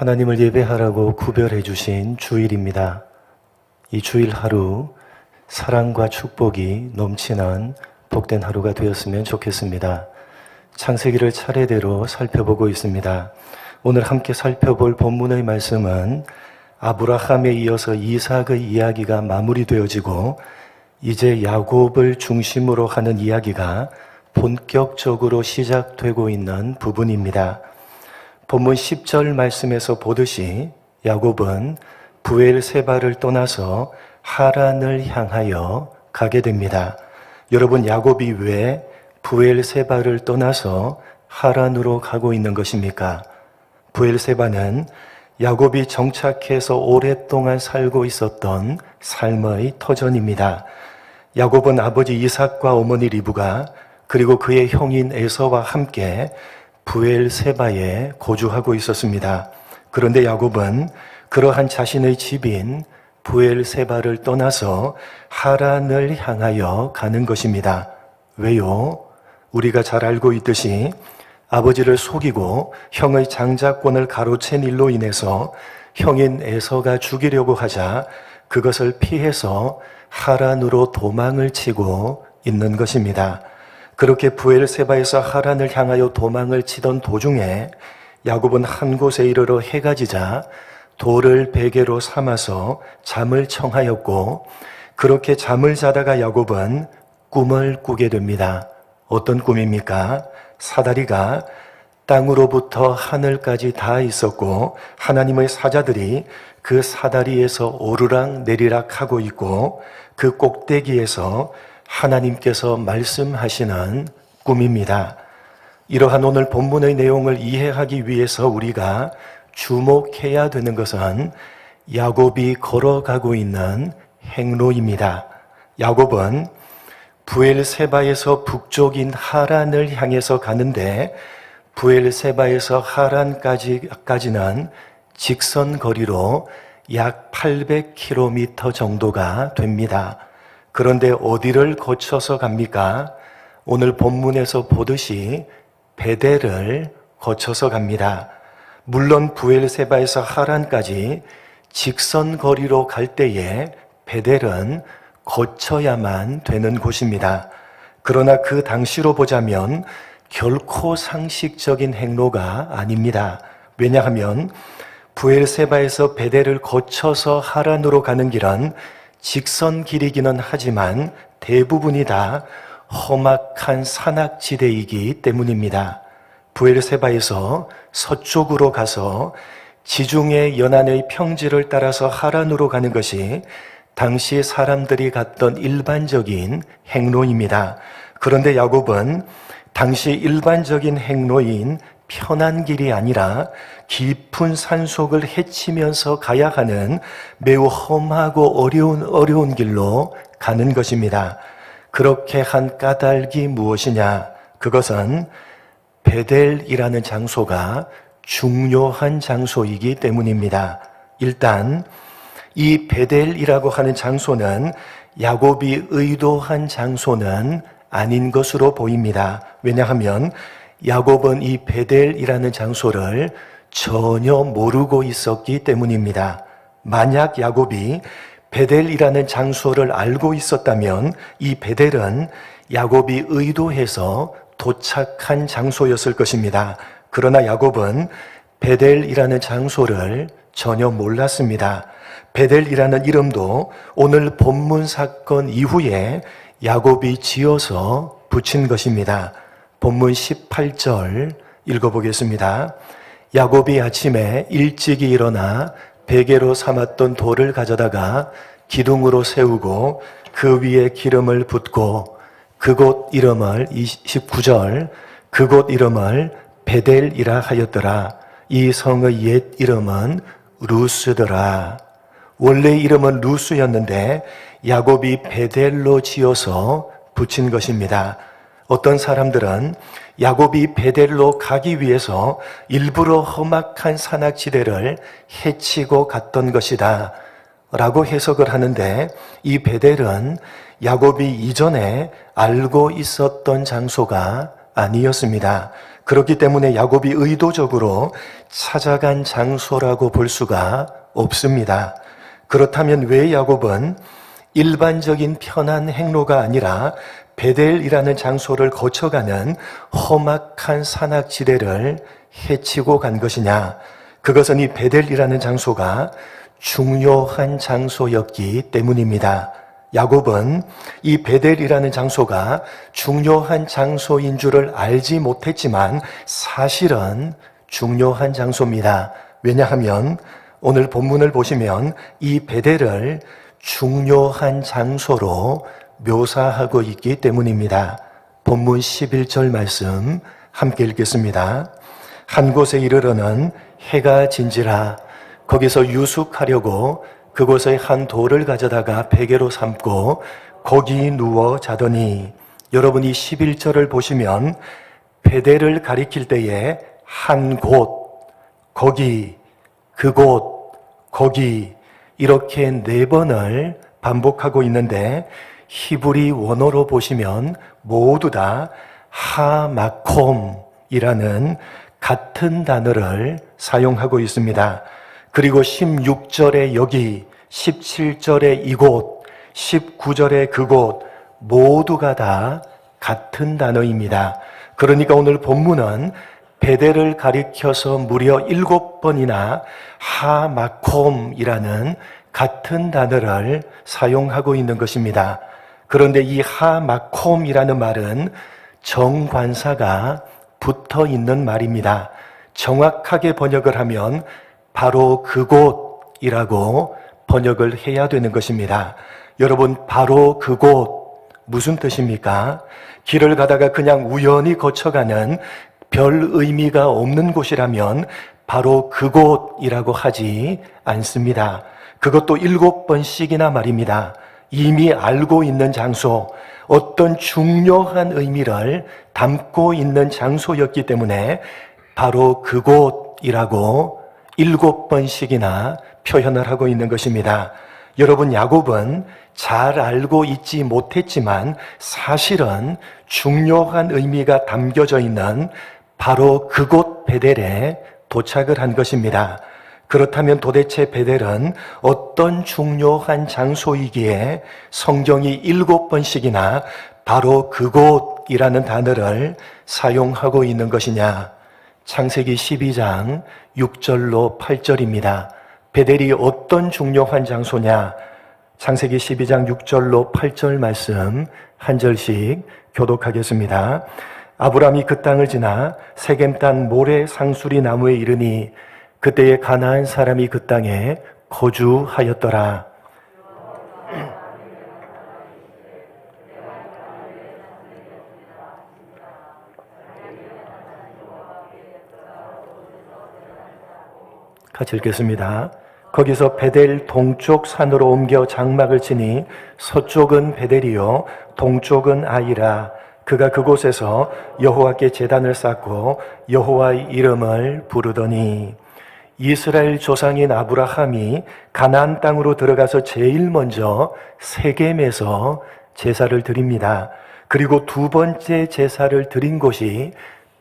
하나님을 예배하라고 구별해 주신 주일입니다. 이 주일 하루 사랑과 축복이 넘치는 복된 하루가 되었으면 좋겠습니다. 창세기를 차례대로 살펴보고 있습니다. 오늘 함께 살펴볼 본문의 말씀은 아브라함에 이어서 이삭의 이야기가 마무리되어지고 이제 야곱을 중심으로 하는 이야기가 본격적으로 시작되고 있는 부분입니다. 본문 10절 말씀에서 보듯이 야곱은 부엘세바를 떠나서 하란을 향하여 가게 됩니다. 여러분 야곱이 왜 부엘세바를 떠나서 하란으로 가고 있는 것입니까? 부엘세바는 야곱이 정착해서 오랫동안 살고 있었던 삶의 터전입니다. 야곱은 아버지 이삭과 어머니 리브가 그리고 그의 형인 에서와 함께 부엘세바에 거주하고 있었습니다. 그런데 야곱은 그러한 자신의 집인 부엘세바를 떠나서 하란을 향하여 가는 것입니다. 왜요? 우리가 잘 알고 있듯이 아버지를 속이고 형의 장자권을 가로챈 일로 인해서 형인 에서가 죽이려고 하자 그것을 피해서 하란으로 도망을 치고 있는 것입니다. 그렇게 부엘세바에서 하란을 향하여 도망을 치던 도중에 야곱은 한 곳에 이르러 해가 지자 돌을 베개로 삼아서 잠을 청하였고 그렇게 잠을 자다가 야곱은 꿈을 꾸게 됩니다. 어떤 꿈입니까? 사다리가 땅으로부터 하늘까지 다 있었고 하나님의 사자들이 그 사다리에서 오르락 내리락 하고 있고 그 꼭대기에서 하나님께서 말씀하시는 꿈입니다. 이러한 오늘 본문의 내용을 이해하기 위해서 우리가 주목해야 되는 것은 야곱이 걸어가고 있는 행로입니다. 야곱은 부엘세바에서 북쪽인 하란을 향해서 가는데 부엘세바에서 하란까지까지는 직선 거리로 약 800km 정도가 됩니다. 그런데 어디를 거쳐서 갑니까? 오늘 본문에서 보듯이 베델을 거쳐서 갑니다. 물론 부엘세바에서 하란까지 직선 거리로 갈 때에 베델은 거쳐야만 되는 곳입니다. 그러나 그 당시로 보자면 결코 상식적인 행로가 아닙니다. 왜냐하면 부엘세바에서 베델을 거쳐서 하란으로 가는 길은 직선 길이기는 하지만 대부분이 다 험악한 산악지대이기 때문입니다. 부엘세바에서 서쪽으로 가서 지중해 연안의 평지를 따라서 하란으로 가는 것이 당시 사람들이 갔던 일반적인 행로입니다. 그런데 야곱은 당시 일반적인 행로인 편한 길이 아니라 깊은 산속을 헤치면서 가야 하는 매우 험하고 어려운 어려운 길로 가는 것입니다. 그렇게 한 까닭이 무엇이냐? 그것은 베델이라는 장소가 중요한 장소이기 때문입니다. 일단 이 베델이라고 하는 장소는 야곱이 의도한 장소는 아닌 것으로 보입니다. 왜냐하면 야곱은 이 베델이라는 장소를 전혀 모르고 있었기 때문입니다. 만약 야곱이 베델이라는 장소를 알고 있었다면 이 베델은 야곱이 의도해서 도착한 장소였을 것입니다. 그러나 야곱은 베델이라는 장소를 전혀 몰랐습니다. 베델이라는 이름도 오늘 본문 사건 이후에 야곱이 지어서 붙인 것입니다. 본문 18절 읽어보겠습니다. 야곱이 아침에 일찍이 일어나 베개로 삼았던 돌을 가져다가 기둥으로 세우고 그 위에 기름을 붓고 그곳 이름을 29절 그곳 이름을 베델이라 하였더라. 이 성의 옛 이름은 루스더라. 원래 이름은 루스였는데 야곱이 베델로 지어서 붙인 것입니다. 어떤 사람들은 야곱이 베델로 가기 위해서 일부러 험악한 산악지대를 헤치고 갔던 것이다. 라고 해석을 하는데 이 베델은 야곱이 이전에 알고 있었던 장소가 아니었습니다. 그렇기 때문에 야곱이 의도적으로 찾아간 장소라고 볼 수가 없습니다. 그렇다면 왜 야곱은 일반적인 편한 행로가 아니라 베델이라는 장소를 거쳐가는 험악한 산악 지대를 헤치고 간 것이냐? 그것은 이 베델이라는 장소가 중요한 장소였기 때문입니다. 야곱은 이 베델이라는 장소가 중요한 장소인 줄을 알지 못했지만 사실은 중요한 장소입니다. 왜냐하면 오늘 본문을 보시면 이 베델을 중요한 장소로 묘사하고 있기 때문입니다. 본문 11절 말씀 함께 읽겠습니다. 한 곳에 이르러는 해가 진지라 거기서 유숙하려고 그곳에 한 돌을 가져다가 베개로 삼고 거기 누워 자더니 여러분 이 11절을 보시면 베델을 가리킬 때에 한 곳, 거기, 그곳, 거기 이렇게 네 번을 반복하고 있는데 히브리 원어로 보시면 모두 다 하마콤이라는 같은 단어를 사용하고 있습니다. 그리고 16절에 여기, 17절에 이곳, 19절에 그곳 모두가 다 같은 단어입니다. 그러니까 오늘 본문은 베델을 가리켜서 무려 일곱 번이나 하마콤이라는 같은 단어를 사용하고 있는 것입니다. 그런데 이 하마콤이라는 말은 정관사가 붙어 있는 말입니다. 정확하게 번역을 하면 바로 그곳이라고 번역을 해야 되는 것입니다. 여러분, 바로 그곳, 무슨 뜻입니까? 길을 가다가 그냥 우연히 거쳐가는 별 의미가 없는 곳이라면 바로 그곳이라고 하지 않습니다. 그것도 일곱 번씩이나 말입니다. 이미 알고 있는 장소, 어떤 중요한 의미를 담고 있는 장소였기 때문에 바로 그곳이라고 일곱 번씩이나 표현을 하고 있는 것입니다. 여러분, 야곱은 잘 알고 있지 못했지만 사실은 중요한 의미가 담겨져 있는 바로 그곳 베델에 도착을 한 것입니다. 그렇다면 도대체 베델은 어떤 중요한 장소이기에 성경이 일곱 번씩이나 바로 그곳이라는 단어를 사용하고 있는 것이냐? 창세기 12장 6절로 8절입니다. 베델이 어떤 중요한 장소냐? 창세기 12장 6절로 8절 말씀 한 절씩 교독하겠습니다. 아브람이 그 땅을 지나 세겜 땅 모래 상수리 나무에 이르니 그때에 가나안 사람이 그 땅에 거주하였더라. 같이 읽겠습니다. 거기서 베델 동쪽 산으로 옮겨 장막을 치니 서쪽은 베델이요 동쪽은 아이라 그가 그곳에서 여호와께 제단을 쌓고 여호와의 이름을 부르더니 이스라엘 조상인 아브라함이 가나안 땅으로 들어가서 제일 먼저 세겜에서 제사를 드립니다. 그리고 두 번째 제사를 드린 곳이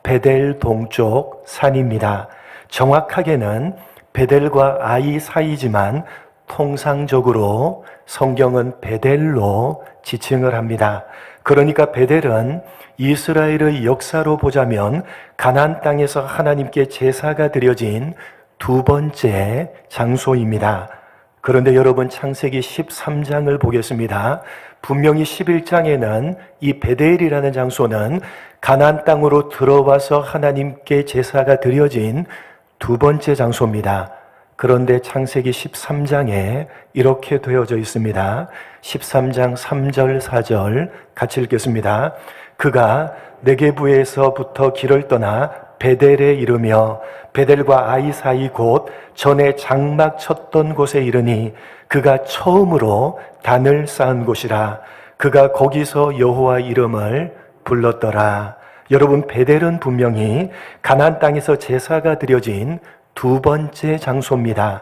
베델 동쪽 산입니다. 정확하게는 베델과 아이 사이지만 통상적으로 성경은 베델로 지칭을 합니다. 그러니까 베델은 이스라엘의 역사로 보자면 가나안 땅에서 하나님께 제사가 드려진 두 번째 장소입니다. 그런데 여러분 창세기 13장을 보겠습니다. 분명히 11장에는 이 베델이라는 장소는 가나안 땅으로 들어와서 하나님께 제사가 드려진 두 번째 장소입니다. 그런데 창세기 13장에 이렇게 되어져 있습니다. 13장 3절, 4절 같이 읽겠습니다. 그가 네게부에서부터 길을 떠나 베델에 이르며 베델과 아이 사이 곧 전에 장막 쳤던 곳에 이르니 그가 처음으로 단을 쌓은 곳이라 그가 거기서 여호와 이름을 불렀더라. 여러분 베델은 분명히 가나안 땅에서 제사가 드려진 두 번째 장소입니다.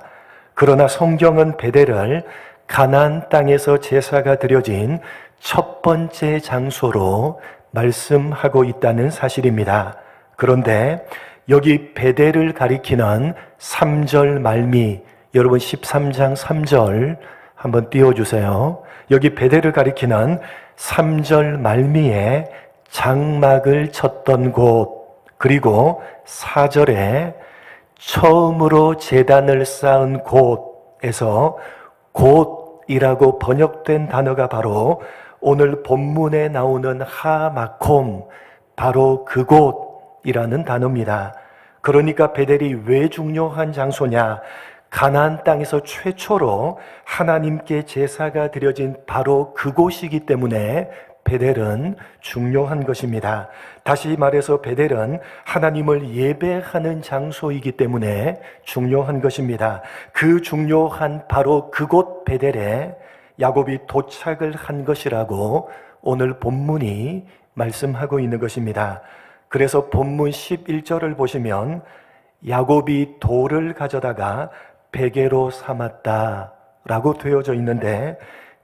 그러나 성경은 베델을 가나안 땅에서 제사가 드려진 첫 번째 장소로 말씀하고 있다는 사실입니다. 그런데 여기 베델을 가리키는 3절 말미 여러분 13장 3절 한번 띄워주세요. 여기 베델을 가리키는 3절 말미에 장막을 쳤던 곳 그리고 4절에 처음으로 재단을 쌓은 곳에서 곳이라고 번역된 단어가 바로 오늘 본문에 나오는 하마콤 바로 그곳 이라는 단어입니다. 그러니까 베델이 왜 중요한 장소냐? 가나안 땅에서 최초로 하나님께 제사가 드려진 바로 그곳이기 때문에 베델은 중요한 것입니다. 다시 말해서 베델은 하나님을 예배하는 장소이기 때문에 중요한 것입니다. 그 중요한 바로 그곳 베델에 야곱이 도착을 한 것이라고 오늘 본문이 말씀하고 있는 것입니다. 그래서 본문 11절을 보시면 야곱이 돌을 가져다가 베개로 삼았다 라고 되어져 있는데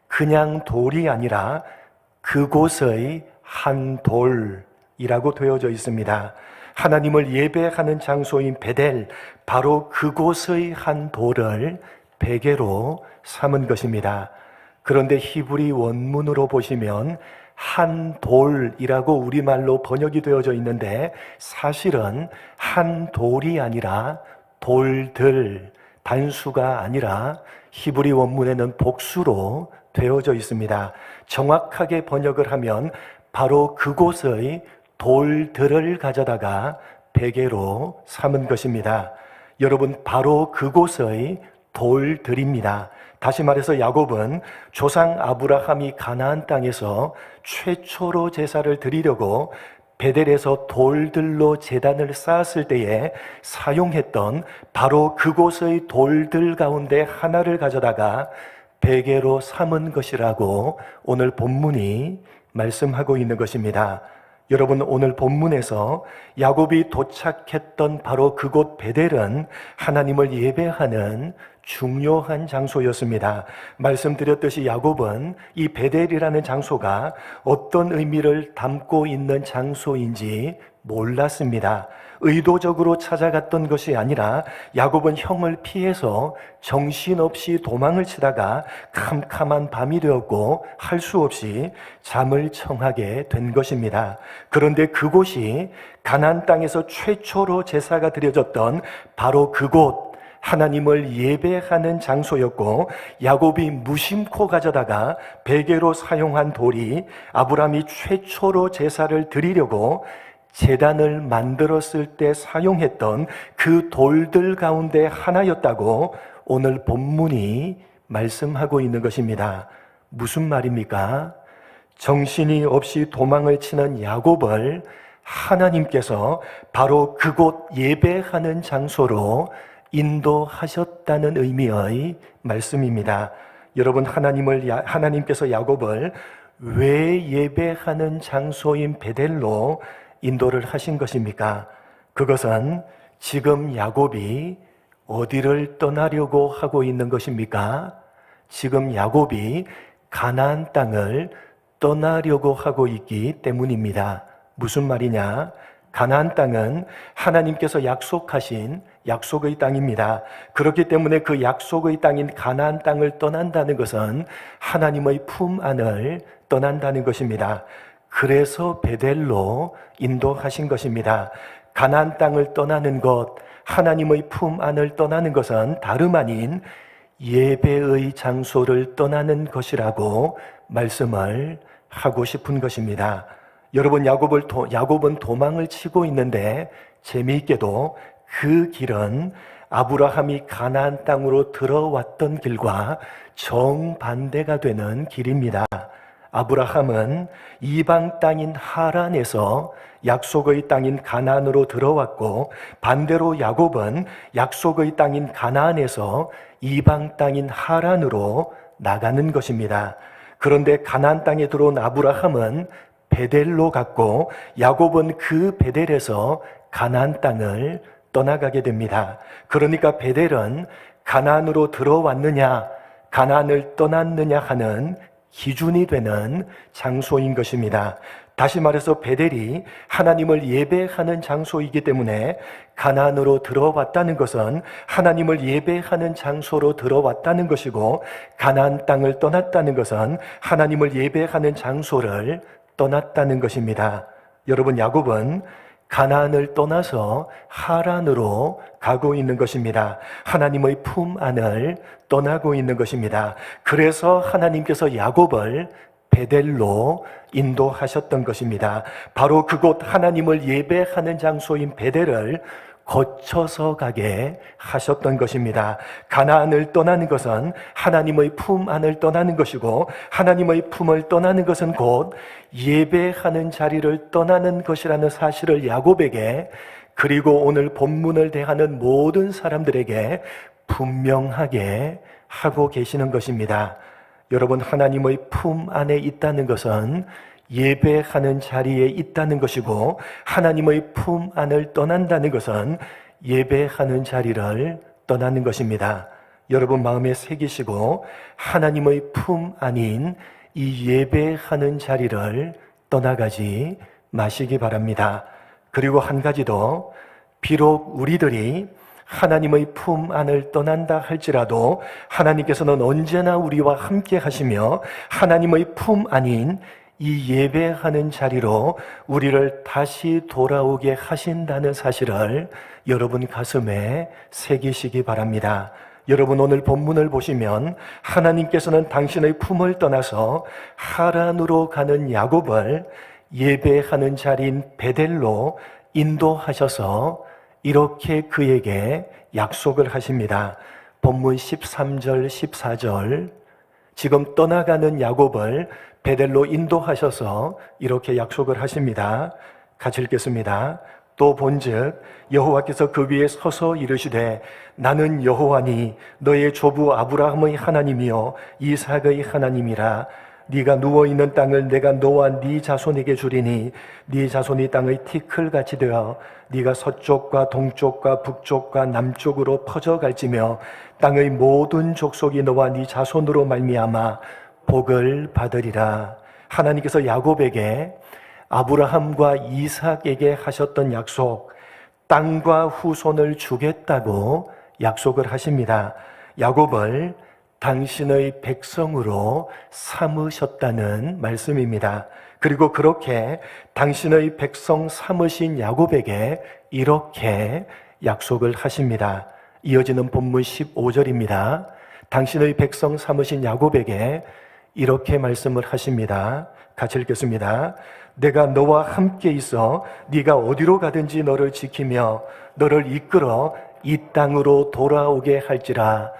그냥 돌이 아니라 그곳의 한 돌이라고 되어져 있습니다. 하나님을 예배하는 장소인 베델, 바로 그곳의 한 돌을 베개로 삼은 것입니다. 그런데 히브리 원문으로 보시면 한 돌이라고 우리말로 번역이 되어져 있는데 사실은 한 돌이 아니라 돌들, 단수가 아니라 히브리 원문에는 복수로 되어져 있습니다. 정확하게 번역을 하면 바로 그곳의 돌들을 가져다가 베개로 삼은 것입니다. 여러분, 바로 그곳의 돌들입니다. 다시 말해서 야곱은 조상 아브라함이 가나안 땅에서 최초로 제사를 드리려고 베델에서 돌들로 제단을 쌓았을 때에 사용했던 바로 그곳의 돌들 가운데 하나를 가져다가 베개로 삼은 것이라고 오늘 본문이 말씀하고 있는 것입니다. 여러분 오늘 본문에서 야곱이 도착했던 바로 그곳 베델은 하나님을 예배하는 중요한 장소였습니다. 말씀드렸듯이 야곱은 이 베델이라는 장소가 어떤 의미를 담고 있는 장소인지 몰랐습니다. 의도적으로 찾아갔던 것이 아니라 야곱은 형을 피해서 정신없이 도망을 치다가 캄캄한 밤이 되었고 할 수 없이 잠을 청하게 된 것입니다. 그런데 그곳이 가나안 땅에서 최초로 제사가 드려졌던 바로 그곳 하나님을 예배하는 장소였고 야곱이 무심코 가져다가 베개로 사용한 돌이 아브라함이 최초로 제사를 드리려고 재단을 만들었을 때 사용했던 그 돌들 가운데 하나였다고 오늘 본문이 말씀하고 있는 것입니다. 무슨 말입니까? 정신이 없이 도망을 치는 야곱을 하나님께서 바로 그곳 예배하는 장소로 인도하셨다는 의미의 말씀입니다. 여러분 하나님을 하나님께서 야곱을 왜 예배하는 장소인 베델로 인도를 하신 것입니까? 그것은 지금 야곱이 어디를 떠나려고 하고 있는 것입니까? 지금 야곱이 가나안 땅을 떠나려고 하고 있기 때문입니다. 무슨 말이냐? 가나안 땅은 하나님께서 약속하신 약속의 땅입니다. 그렇기 때문에 그 약속의 땅인 가나안 땅을 떠난다는 것은 하나님의 품 안을 떠난다는 것입니다. 그래서 베델로 인도하신 것입니다. 가나안 땅을 떠나는 것, 하나님의 품 안을 떠나는 것은 다름 아닌 예배의 장소를 떠나는 것이라고 말씀을 하고 싶은 것입니다. 여러분 야곱을 도, 야곱은 도망을 치고 있는데 재미있게도 그 길은 아브라함이 가나안 땅으로 들어왔던 길과 정반대가 되는 길입니다. 아브라함은 이방 땅인 하란에서 약속의 땅인 가나안으로 들어왔고 반대로 야곱은 약속의 땅인 가나안에서 이방 땅인 하란으로 나가는 것입니다. 그런데 가나안 땅에 들어온 아브라함은 베델로 갔고 야곱은 그 베델에서 가나안 땅을 떠나가게 됩니다. 그러니까 베델은 가나안으로 들어왔느냐, 가나안을 떠났느냐 하는 기준이 되는 장소인 것입니다. 다시 말해서 베델이 하나님을 예배하는 장소이기 때문에 가나안으로 들어왔다는 것은 하나님을 예배하는 장소로 들어왔다는 것이고 가나안 땅을 떠났다는 것은 하나님을 예배하는 장소를 떠났다는 것입니다. 여러분 야곱은 가나안을 떠나서 하란으로 가고 있는 것입니다. 하나님의 품 안을 떠나고 있는 것입니다. 그래서 하나님께서 야곱을 베델로 인도하셨던 것입니다. 바로 그곳 하나님을 예배하는 장소인 베델을 거쳐서 가게 하셨던 것입니다. 가나안을 떠나는 것은 하나님의 품 안을 떠나는 것이고 하나님의 품을 떠나는 것은 곧 예배하는 자리를 떠나는 것이라는 사실을 야곱에게 그리고 오늘 본문을 대하는 모든 사람들에게 분명하게 하고 계시는 것입니다. 여러분 하나님의 품 안에 있다는 것은 예배하는 자리에 있다는 것이고 하나님의 품 안을 떠난다는 것은 예배하는 자리를 떠나는 것입니다. 여러분 마음에 새기시고 하나님의 품 안인 이 예배하는 자리를 떠나가지 마시기 바랍니다. 그리고 한 가지 더 비록 우리들이 하나님의 품 안을 떠난다 할지라도 하나님께서는 언제나 우리와 함께 하시며 하나님의 품 안인 이 예배하는 자리로 우리를 다시 돌아오게 하신다는 사실을 여러분 가슴에 새기시기 바랍니다. 여러분 오늘 본문을 보시면 하나님께서는 당신의 품을 떠나서 하란으로 가는 야곱을 예배하는 자리인 베델로 인도하셔서 이렇게 그에게 약속을 하십니다. 본문 13절, 14절. 지금 떠나가는 야곱을 베델로 인도하셔서 이렇게 약속을 하십니다. 같이 읽겠습니다. 또 본즉 여호와께서 그 위에 서서 이르시되 나는 여호와니 너의 조부 아브라함의 하나님이요 이삭의 하나님이라 네가 누워 있는 땅을 내가 너와 네 자손에게 주리니 네 자손이 땅의 티클같이 되어 네가 서쪽과 동쪽과 북쪽과 남쪽으로 퍼져 갈지며 땅의 모든 족속이 너와 네 자손으로 말미암아 복을 받으리라 하나님께서 야곱에게 아브라함과 이삭에게 하셨던 약속 땅과 후손을 주겠다고 약속을 하십니다. 야곱을 당신의 백성으로 삼으셨다는 말씀입니다. 그리고 그렇게 당신의 백성 삼으신 야곱에게 이렇게 약속을 하십니다. 이어지는 본문 15절입니다. 당신의 백성 삼으신 야곱에게 이렇게 말씀을 하십니다. 같이 읽겠습니다. 내가 너와 함께 있어 네가 어디로 가든지 너를 지키며 너를 이끌어 이 땅으로 돌아오게 할지라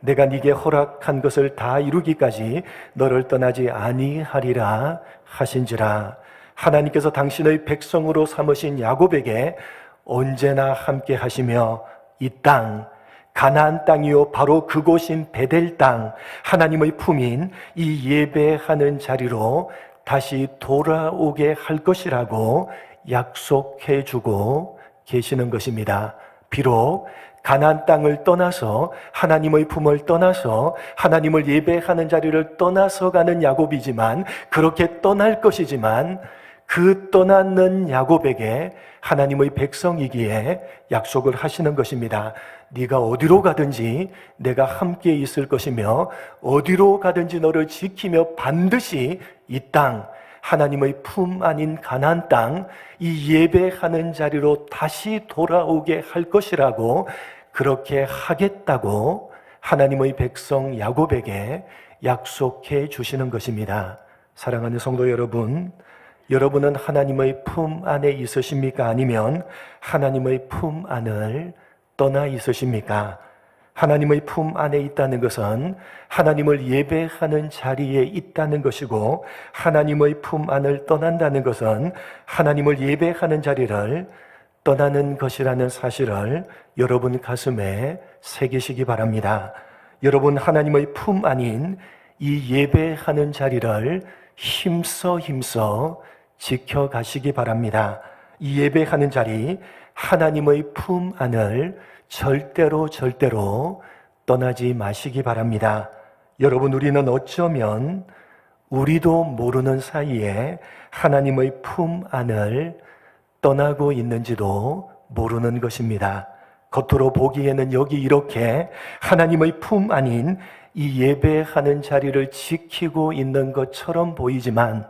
내가 네게 허락한 것을 다 이루기까지 너를 떠나지 아니하리라 하신지라 하나님께서 당신의 백성으로 삼으신 야곱에게 언제나 함께 하시며 이 땅 가나안 땅이요 바로 그곳인 베델 땅 하나님의 품인 이 예배하는 자리로 다시 돌아오게 할 것이라고 약속해 주고 계시는 것입니다. 비록 가나안 땅을 떠나서 하나님의 품을 떠나서 하나님을 예배하는 자리를 떠나서 가는 야곱이지만 그렇게 떠날 것이지만 그 떠나는 야곱에게 하나님의 백성이기에 약속을 하시는 것입니다. 네가 어디로 가든지 내가 함께 있을 것이며 어디로 가든지 너를 지키며 반드시 이 땅 하나님의 품 아닌 가나안 땅이 예배하는 자리로 다시 돌아오게 할 것이라고 그렇게 하겠다고 하나님의 백성 야곱에게 약속해 주시는 것입니다. 사랑하는 성도 여러분, 여러분은 하나님의 품 안에 있으십니까? 아니면 하나님의 품 안을 떠나 있으십니까? 하나님의 품 안에 있다는 것은 하나님을 예배하는 자리에 있다는 것이고 하나님의 품 안을 떠난다는 것은 하나님을 예배하는 자리를 떠나는 것이라는 사실을 여러분 가슴에 새기시기 바랍니다. 여러분 하나님의 품 안인 이 예배하는 자리를 힘써 힘써 지켜가시기 바랍니다. 이 예배하는 자리 하나님의 품 안을 절대로 절대로 떠나지 마시기 바랍니다. 여러분 우리는 어쩌면 우리도 모르는 사이에 하나님의 품 안을 떠나고 있는지도 모르는 것입니다. 겉으로 보기에는 여기 이렇게 하나님의 품 안인 이 예배하는 자리를 지키고 있는 것처럼 보이지만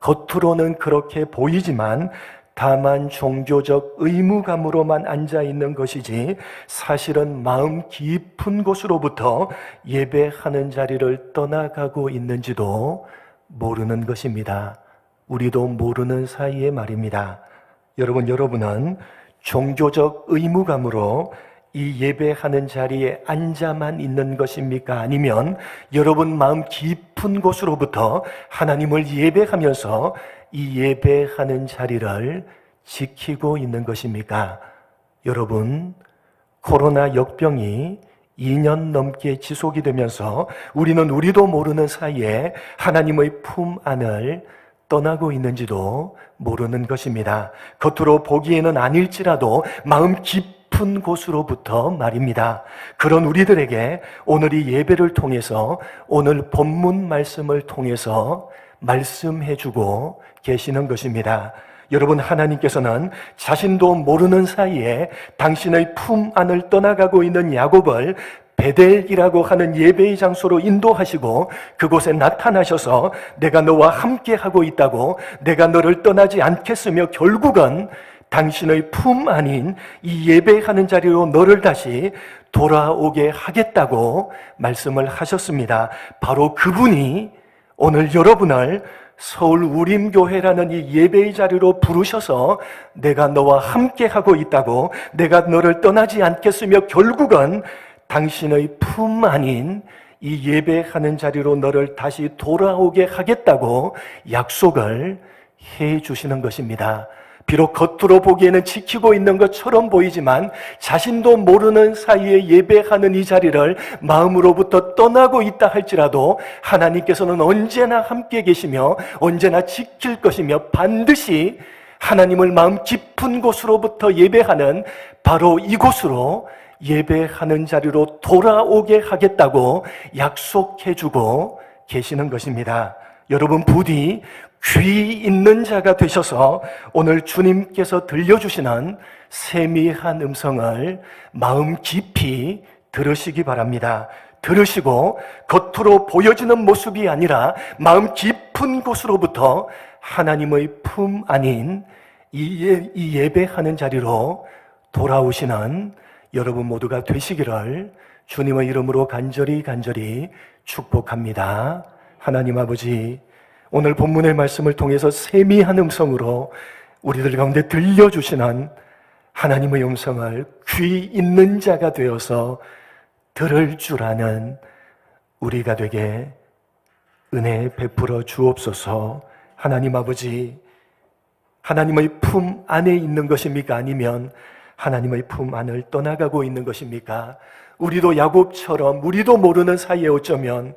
겉으로는 그렇게 보이지만 다만 종교적 의무감으로만 앉아 있는 것이지 사실은 마음 깊은 곳으로부터 예배하는 자리를 떠나가고 있는지도 모르는 것입니다. 우리도 모르는 사이에 말입니다. 여러분, 여러분은 종교적 의무감으로 이 예배하는 자리에 앉아만 있는 것입니까? 아니면 여러분 마음 깊은 곳으로부터 하나님을 예배하면서 이 예배하는 자리를 지키고 있는 것입니까? 여러분, 코로나 역병이 2년 넘게 지속이 되면서 우리는 우리도 모르는 사이에 하나님의 품 안을 떠나고 있는지도 모르는 것입니다. 겉으로 보기에는 아닐지라도 마음 깊 은 곳으로부터 말입니다. 그런 우리들에게 오늘 이 예배를 통해서 오늘 본문 말씀을 통해서 말씀해 주고 계시는 것입니다. 여러분, 하나님께서는 자신도 모르는 사이에 당신의 품 안을 떠나가고 있는 야곱을 베델이라고 하는 예배의 장소로 인도하시고 그곳에 나타나셔서 내가 너와 함께 하고 있다고 내가 너를 떠나지 않겠으며 결국은 당신의 품 안인 이 예배하는 자리로 너를 다시 돌아오게 하겠다고 말씀을 하셨습니다. 바로 그분이 오늘 여러분을 서울 우림교회라는 이 예배의 자리로 부르셔서 내가 너와 함께 하고 있다고 내가 너를 떠나지 않겠으며 결국은 당신의 품 안인 이 예배하는 자리로 너를 다시 돌아오게 하겠다고 약속을 해 주시는 것입니다. 비록 겉으로 보기에는 지키고 있는 것처럼 보이지만 자신도 모르는 사이에 예배하는 이 자리를 마음으로부터 떠나고 있다 할지라도 하나님께서는 언제나 함께 계시며 언제나 지킬 것이며 반드시 하나님을 마음 깊은 곳으로부터 예배하는 바로 이곳으로 예배하는 자리로 돌아오게 하겠다고 약속해 주고 계시는 것입니다. 여러분 부디 귀 있는 자가 되셔서 오늘 주님께서 들려주시는 세미한 음성을 마음 깊이 들으시기 바랍니다. 들으시고 겉으로 보여지는 모습이 아니라 마음 깊은 곳으로부터 하나님의 품 아닌 이, 예, 이 예배하는 자리로 돌아오시는 여러분 모두가 되시기를 주님의 이름으로 간절히 간절히 축복합니다. 하나님 아버지, 오늘 본문의 말씀을 통해서 세미한 음성으로 우리들 가운데 들려주시는 하나님의 음성을 귀 있는 자가 되어서 들을 줄 아는 우리가 되게 은혜 베풀어 주옵소서 하나님 아버지, 하나님의 품 안에 있는 것입니까? 아니면 하나님의 품 안을 떠나가고 있는 것입니까? 우리도 야곱처럼 우리도 모르는 사이에 어쩌면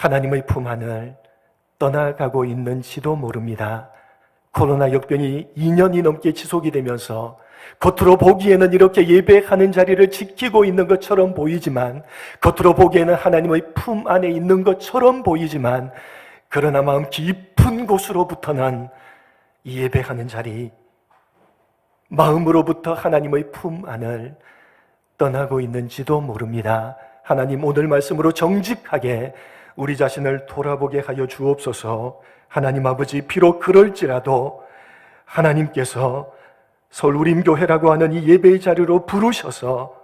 하나님의 품 안을 떠나가고 있는지도 모릅니다. 코로나 역병이 2년이 넘게 지속이 되면서 겉으로 보기에는 이렇게 예배하는 자리를 지키고 있는 것처럼 보이지만 겉으로 보기에는 하나님의 품 안에 있는 것처럼 보이지만 그러나 마음 깊은 곳으로부터는 이 예배하는 자리 마음으로부터 하나님의 품 안을 떠나고 있는지도 모릅니다. 하나님 오늘 말씀으로 정직하게 우리 자신을 돌아보게 하여 주옵소서. 하나님 아버지 비록 그럴지라도 하나님께서 서울 우림교회라고 하는 이 예배의 자리로 부르셔서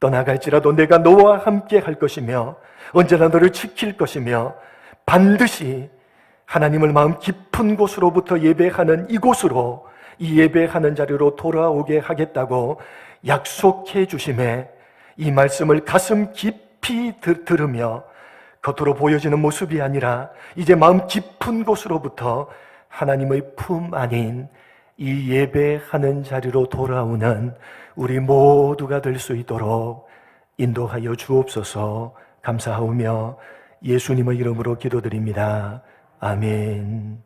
떠나갈지라도 내가 너와 함께 할 것이며 언제나 너를 지킬 것이며 반드시 하나님을 마음 깊은 곳으로부터 예배하는 이곳으로 이 예배하는 자리로 돌아오게 하겠다고 약속해 주심에 이 말씀을 가슴 깊이 들으며 겉으로 보여지는 모습이 아니라 이제 마음 깊은 곳으로부터 하나님의 품 아닌 이 예배하는 자리로 돌아오는 우리 모두가 될 수 있도록 인도하여 주옵소서 감사하오며 예수님의 이름으로 기도드립니다. 아멘.